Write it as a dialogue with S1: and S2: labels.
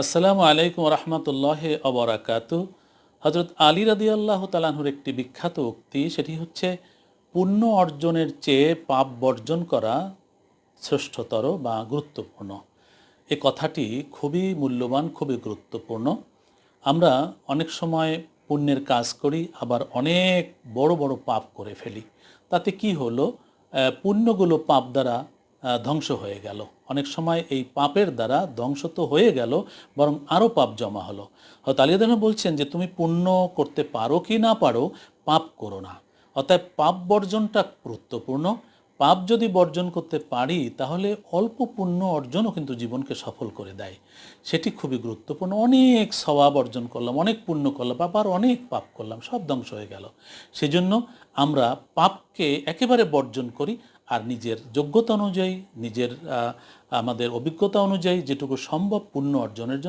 S1: আসসালামু আলাইকুম রহমতুল্লাহ অবরাকাতু হজরত আলী রাদি আল্লাহ তালাহুর একটি বিখ্যাত উক্তি, সেটি হচ্ছে, পুণ্য অর্জনের চেয়ে পাপ বর্জন করা শ্রেষ্ঠতর বা গুরুত্বপূর্ণ। এ কথাটি খুবই মূল্যবান, খুবই গুরুত্বপূর্ণ। আমরা অনেক সময় পুণ্যের কাজ করি, আবার অনেক বড় বড় পাপ করে ফেলি। তাতে কি হলো? পুণ্যগুলো পাপ দ্বারা ধ্বংস হয়ে গেল। অনেক সময় এই পাপের দ্বারা ধ্বংস তো হয়ে গেল, বরং আরও পাপ জমা হলো। হয়তো আলিয়াদান বলছেন যে, তুমি পুণ্য করতে পারো কি না পারো, পাপ করো না। অর্থাৎ পাপ বর্জনটা গুরুত্বপূর্ণ। পাপ যদি বর্জন করতে পারি, তাহলে অল্প পুণ্য অর্জনও কিন্তু জীবনকে সফল করে দেয়। সেটি খুবই গুরুত্বপূর্ণ। অনেক স্বভাব অর্জন করলাম, অনেক পুণ্য করলাম আবার অনেক পাপ করলাম, সব ধ্বংস হয়ে গেল। সেজন্য আমরা পাপকে একেবারে বর্জন করি আর নিজের যোগ্যতা অনুযায়ী, নিজের আমাদের অভিজ্ঞতা অনুযায়ী যেটুকু সম্ভব পুণ্য অর্জনের জন্য